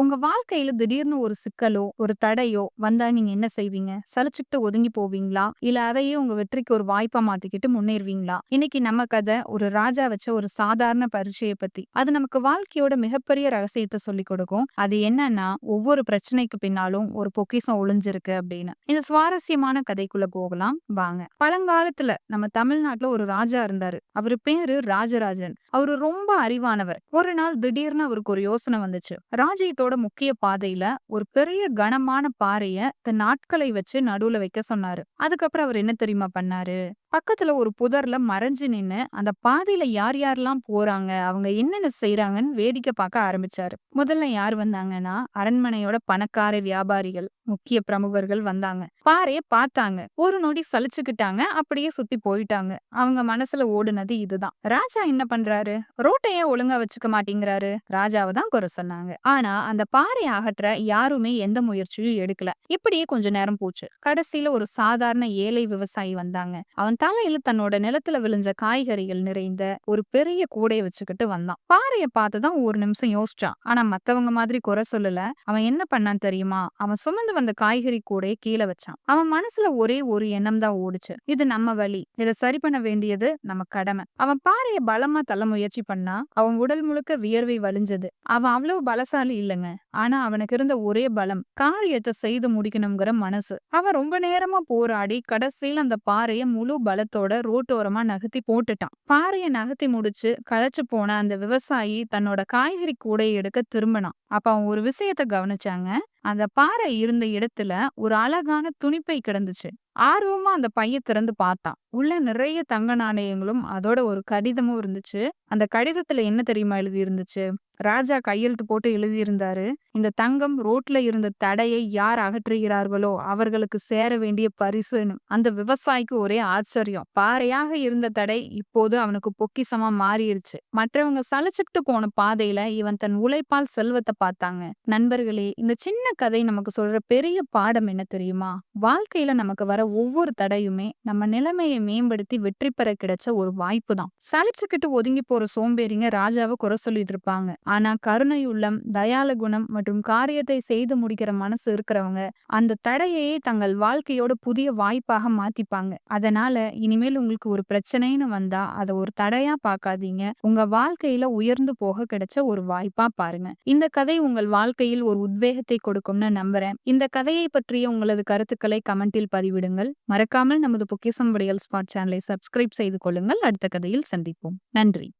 உங்க வாழ்க்கையில திடீர்னு ஒரு சிக்கலோ, ஒரு தடையோ வந்தா நீங்க என்ன செய்வீங்க? சலிச்சுக்கிட்டு ஒதுங்கி போவீங்களா? இல்ல அதையே உங்க வெற்றிக்கு ஒரு வாய்ப்பா மாத்திக்கிட்டு முன்னேறுவீங்களா? இன்னைக்கு நம்ம கதை ஒரு ராஜா வச்ச ஒரு சாதாரண பரீட்சைய பத்தி. அது நமக்கு வாழ்க்கையோட மிகப்பெரிய ரகசியத்தை சொல்லிக் கொடுக்கும். அது என்னன்னா, ஒவ்வொரு பிரச்சனைக்கு பின்னாலும் ஒரு பொக்கிஷம் ஒளிஞ்சிருக்கு அப்படின்னு. இந்த சுவாரஸ்யமான கதைக்குள்ள போகலாம் வாங்க. பழங்காலத்துல நம்ம தமிழ்நாட்டுல ஒரு ராஜா இருந்தாரு. அவரு பேரு ராஜராஜன். அவரு ரொம்ப அறிவானவர். ஒரு நாள் திடீர்னு அவருக்கு ஒரு யோசனை வந்துச்சு. ராஜ்யத்தோட முக்கிய பாதையில ஒரு பெரிய கனமான பாறைய தன் ஆட்களை வச்சு நடுவுல வைக்க சொன்னாரு. அதுக்கப்புறம் அவர் என்ன தெரியுமா பண்ணாரு? பக்கத்துல ஒரு புதர்ல மறைஞ்சு நின்னு அந்த பாதையில யார் யாரெல்லாம் போறாங்க அவங்க என்னென்ன செய்யறாங்கன்னு வேடிக்கை பார்க்க ஆரம்பிச்சாரு. முதல்ல யார் வந்தாங்கன்னா அரண்மனையோட பணக்கார வியாபாரிகள் முக்கிய பிரமுகர்கள் வந்தாங்க. பாறைய பார்த்தாங்க. ஒரு நொடி சலிச்சுக்கிட்டாங்க அப்படியே சுத்தி போயிட்டாங்க. அவங்க மனசுல ஓடுனது இதுதான். ராஜா என்ன பண்றாரு? ரோட்டைய ஒழுங்கா வச்சுக்க மாட்டேங்கிறாரு. ராஜாவை தான் குறை சொன்னாங்க. ஆனா அந்த பாறையை அகற்ற யாருமே எந்த முயற்சியும் எடுக்கல. இப்படியே கொஞ்ச நேரம் போச்சு. கடைசியில ஒரு சாதாரண ஏழை விவசாயி வந்தாங்க. அவன் தலையில தன்னோட நிலத்துல விழுஞ்ச காய்கறிகள் நிறைந்த ஒரு பெரிய கூடைய வச்சுக்கிட்டு வந்தான். பாறைய பார்த்துதான் ஒரு நிமிஷம் யோசிச்சான். ஆனா மத்தவங்க மாதிரி குறை சொல்லல. அவன் என்ன பண்ணான் தெரியுமா? அவன் சுமந்து வந்த காய்கறி கூடைய கீழே வச்சான். அவன் மனசுல ஒரே ஒரு எண்ணம் தான் ஓடுச்சு. இது நம்ம வழி. இதை சரி பண்ண வேண்டியது நம்ம கடமை. அவன் பாறைய பலமா தள்ள முயற்சி பண்ணா அவன் உடல் முழுக்க வியர்வை வலிஞ்சது அவன் அவ்வளவு பலசாலி இல்லைங்க. ஆனா அவனுக்கு இருந்த ஒரே பலம் காரியத்தை செய்து முடிக்கணுங்கிற மனசு. அவன் ரொம்ப நேரமா போராடி கடைசியில் அந்த பாறைய முழு பலத்தோட ரோட்டோரமா நகர்த்தி போட்டுட்டான். பாறைய நகர்த்தி முடிச்சு களைச்சு போன அந்த விவசாயி தன்னோட காய்கறி கூடையை எடுக்க திரும்பினான். அப்ப அவன் ஒரு விஷயத்த கவனிச்சாங்க. அந்த பாறை இருந்த இடத்துல ஒரு அழகான துணிப்பை கிடந்துச்சு. ஆர்வமா அந்த பைய திறந்து பார்த்தான். உள்ள நிறைய தங்க நாணயங்களும் அதோட ஒரு கடிதமும் இருந்துச்சு. அந்த கடிதத்துல என்ன தெரியுமா எழுதி இருந்துச்சு ராஜா கையெழுத்து போட்டு எழுதியிருந்தாரு இந்த தங்கம் ரோட்ல இருந்த தடையை யார் அகற்றுகிறார்களோ அவர்களுக்கு சேர வேண்டிய பரிசுன்னு. அந்த விவசாயிக்கு ஒரே ஆச்சரியம். பாறையாக இருந்த தடை இப்போது அவனுக்கு பொக்கிசமா மாறிடுச்சு. மற்றவங்க சளைச்சுட்டு போன பாதையில இவன் தன் உழைப்பால் செல்வத்தை பார்த்தாங்க. நண்பர்களே இந்த சின்ன கதை நமக்கு சொல்ற பெரிய பாடம் என்ன தெரியுமா? வாழ்க்கையில நமக்கு வர ஒவ்வொரு தடையுமே நம்ம நிலைமையை மேம்படுத்தி வெற்றி பெற கிடைச்ச ஒரு வாய்ப்பு தான். சளிச்சுக்கிட்டு ஒதுங்கி போற சோம்பேறிங்க ராஜாவை குறை சொல்லிட்டு இருப்பாங்க. ஆனா கருணை உள்ளம் தயால குணம் மற்றும் காரியத்தை செய்து முடிக்கிற மனசு இருக்கிறவங்க அந்த தடையையே தங்கள் வாழ்க்கையோட புதிய வாய்ப்பாக மாத்திப்பாங்க. அதனால இனிமேல் உங்களுக்கு ஒரு பிரச்சனைன்னு வந்தா அதை ஒரு தடையா பார்க்காதீங்க. உங்க வாழ்க்கையில உயர்ந்து போக கிடைச்ச ஒரு வாய்ப்பா பாருங்க. இந்த கதை உங்கள் வாழ்க்கையில் ஒரு உத்வேகத்தை கொடுக்கும்னு நம்புறேன். இந்த கதையை பற்றிய உங்களது கருத்துக்களை கமெண்டில் பதிவிடுங்கள். மறக்காமல் நமது பொக்கிசம் விடியல் ஸ்பாட் சேனலை சப்ஸ்கிரைப் செய்து கொள்ளுங்கள். அடுத்த கதையில் சந்திப்போம். நன்றி.